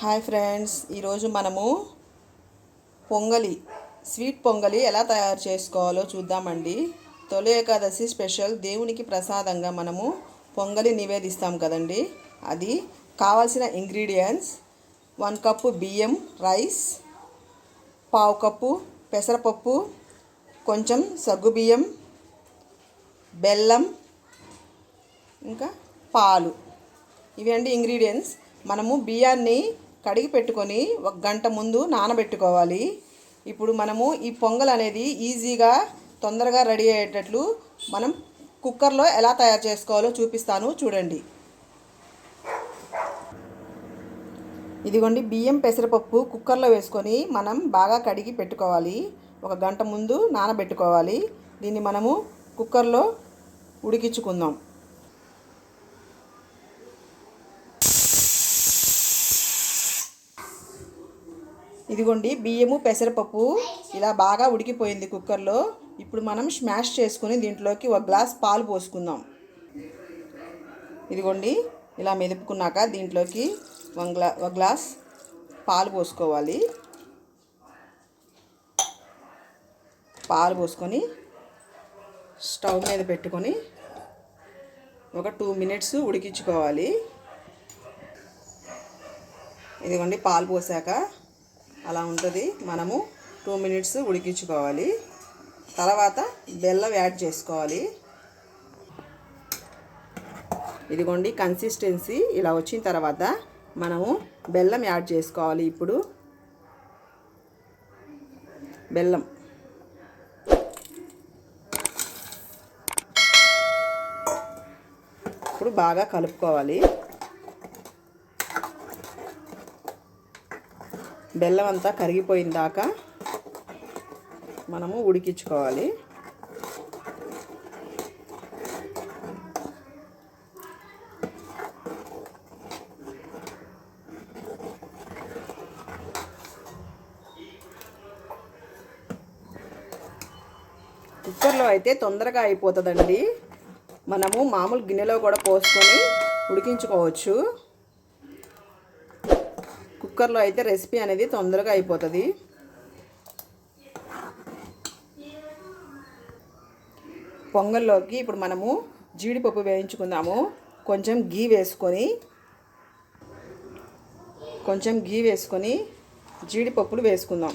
Hi friends ఈరోజు మనము పొంగలి స్వీట్ పొంగలి ఎలా తయారు చేసుకోవాలో చూద్దామండి. తొలి ఏకాదశి స్పెషల్ దేవునికి ప్రసాదంగా మనము పొంగలి నివేదిస్తాం కదండి. అది కావాల్సిన ఇంగ్రీడియంట్స్ వన్ కప్పు బియ్యం రైస్ పావు కప్పు పెసరపప్పు కొంచెం సగ్గుబియ్యం బెల్లం ఇంకా పాలు. ఇవి అండి ఇంగ్రీడియంట్స్. మనము బియ్యాన్ని కడిగి పెట్టుకొని ఒక గంట ముందు నానబెట్టుకోవాలి. ఇప్పుడు మనము ఈ పొంగల్ అనేది ఈజీగా తొందరగా రెడీ అయ్యేటట్లు మనం కుక్కర్లో ఎలా తయారు చేసుకోవాలో చూపిస్తాను. చూడండి. ఇదిగోండి బియ్యం పెసరపప్పు కుక్కర్లో వేసుకొని మనం బాగా కడిగి పెట్టుకోవాలి. ఒక గంట ముందు నానబెట్టుకోవాలి. దీన్ని మనము కుక్కర్లో ఉడికించుకుందాం. ఇదిగోండి బియ్యము పెసరపప్పు ఇలా బాగా ఉడికిపోయింది కుక్కర్లో. ఇప్పుడు మనం స్మాష్ చేసుకుని దీంట్లోకి ఒక గ్లాస్ పాలు పోసుకుందాం. ఇదిగోండి ఇలా మెదుపుకున్నాక దీంట్లోకి వన్ గ్లా ఒక గ్లాస్ పాలు పోసుకోవాలి. పాలు పోసుకొని స్టవ్ మీద పెట్టుకొని ఒక టూ మినిట్స్ ఉడికించుకోవాలి. ఇదిగోండి పాలు పోసాక అలా ఉంటుంది. మనము టూ మినిట్స్ ఉడికించుకోవాలి. తర్వాత బెల్లం యాడ్ చేసుకోవాలి. ఇదిగోండి కన్సిస్టెన్సీ ఇలా వచ్చిన తర్వాత మనము బెల్లం యాడ్ చేసుకోవాలి ఇప్పుడు. బెల్లం. ఇప్పుడు బాగా కలుపుకోవాలి. బెల్లం అంతా కరిగిపోయిన దాకా మనము ఉడికించుకోవాలి. కుక్కర్లో అయితే తొందరగా అయిపోతుందండి. మనము మామూలు గిన్నెలో కూడా పోసుకొని ఉడికించుకోవచ్చు. కుక్కర్లో అయితే రెసిపీ అనేది తొందరగా అయిపోతుంది. పొంగల్లోకి ఇప్పుడు మనము జీడిపప్పు వేయించుకుందాము. కొంచెం గీ వేసుకొని కొంచెం గీ వేసుకొని జీడిపప్పులు వేసుకుందాం.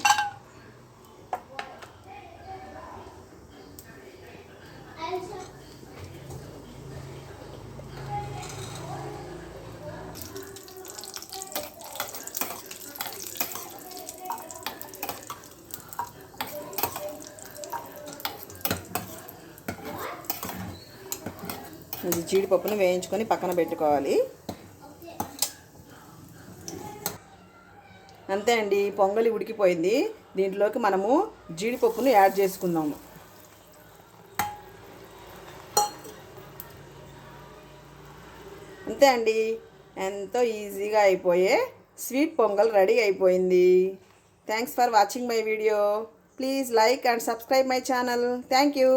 ఇది జీడిపప్పును వేయించుకొని పక్కన పెట్టుకోవాలి. అంతే అండి పొంగలి ఉడికిపోయింది. దీంట్లోకి మనము జీడిపప్పును యాడ్ చేసుకుందాము. అంతే అండి ఎంతో ఈజీగా అయిపోయే స్వీట్ పొంగల్ రెడీ అయిపోయింది. Thanks for watching my video. Please like and subscribe my channel. Thank you.